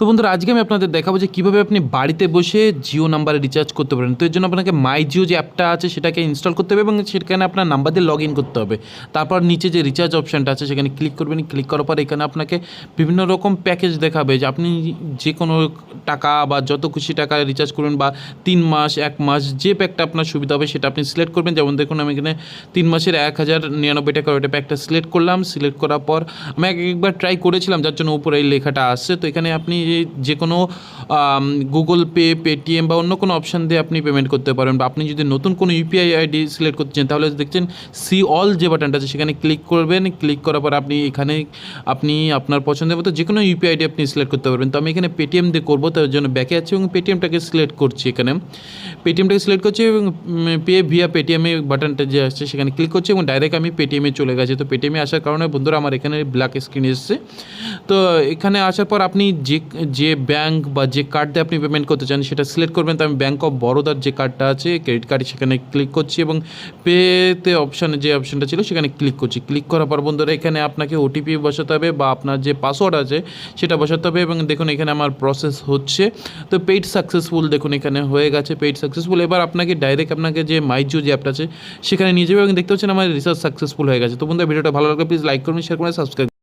তো বন্ধুরা, আজকে আমি আপনাদের দেখাবো যে কীভাবে আপনি বাড়িতে বসে জিও নাম্বারে রিচার্জ করতে পারেন। তো এর জন্য আপনাকে মাই জিও যে অ্যাপটা আছে সেটাকে ইনস্টল করতে হবে এবং সেখানে আপনার নাম্বার দিয়ে লগ করতে হবে। তারপর নিচে যে রিচার্জ অপশানটা আছে সেখানে ক্লিক করবেন। ক্লিক করার পর এখানে আপনাকে বিভিন্ন রকম প্যাকেজ দেখাবে যে আপনি যে কোনো টাকা বা যত খুশি টাকা রিচার্জ করবেন বা তিন মাস, এক মাস যে প্যাকটা আপনার সুবিধা হবে সেটা আপনি সিলেক্ট করবেন। যেমন দেখুন, আমি এখানে তিন মাসের এক হাজার নিরানব্বই টাকা ওইটা প্যাকটা সিলেক্ট করলাম। সিলেক্ট করার পর আমি একবার ট্রাই করেছিলাম, যার জন্য উপরে এই লেখাটা আসছে। তো এখানে আপনি যে কোনো গুগল পে পেটিএম বা অন্য কোনো অপশান দিয়ে আপনি পেমেন্ট করতে পারেন বা আপনি যদি নতুন কোনো ইউপিআই আইডি সিলেক্ট করতে চান, তাহলে দেখছেন সি অল যে বাটনটা আছে সেখানে ক্লিক করবেন। ক্লিক করার পর আপনি এখানে আপনি আপনার পছন্দের মতো যে কোনো ইউপিআই আইডি আপনি সিলেক্ট করতে পারবেন। তো আমি এখানে পেটিএম দিয়ে করব, তার জন্য ব্যাকে আছে এবং পেটিএমটাকে সিলেক্ট করছি এখানে। পেটিএমটাকে সিলেক্ট করছি এবং পে ভিয়া পেটিএমে বাটনটা যে আসছে সেখানে ক্লিক করছি এবং ডাইরেক্ট আমি পেটিএমে চলে গেছি। তো পেটিএমে আসার কারণে বন্ধুরা, আমার এখানে ব্ল্যাক স্ক্রিন এসছে। তো এখানে আসার পর আপনি যে যে ব্যাংক বা যে কার্ড দিয়ে আপনি পেমেন্ট করতে চান, সেটা সিলেক্ট করবেন। তো আমি ব্যাঙ্ক অফ বরোদার যে কার্ডটা আছে ক্রেডিট কার্ড সেখানে ক্লিক করছি এবং পেতে অপশানে যে অপশানটা ছিল, সেখানে ক্লিক করছি। ক্লিক করার পর বন্ধুরা, এখানে আপনাকে ওটিপি বসাতে হবে বা আপনার যে পাসওয়ার্ড আছে, সেটা বসাতে হবে এবং দেখুন, এখানে আমার প্রসেস হচ্ছে। তো পেইড সাকসেসফুল দেখুন, এখানে হয়ে গেছে পেইড সাকসেসফুল এবার আপনাকে ডাইরেক্ট আপনাকে যে মাইজো যে অ্যাপটা আছে, সেখানে নিয়ে যাবে এবং দেখতে পাচ্ছেন, আমার রিসার্চ সাকসেসফুল হয়ে গেছে। তো বন্ধুরা, ভিডিওটা ভালো লাগলে প্লিজ লাইক করুন শেয়ার করুন সাবস্ক্রাইব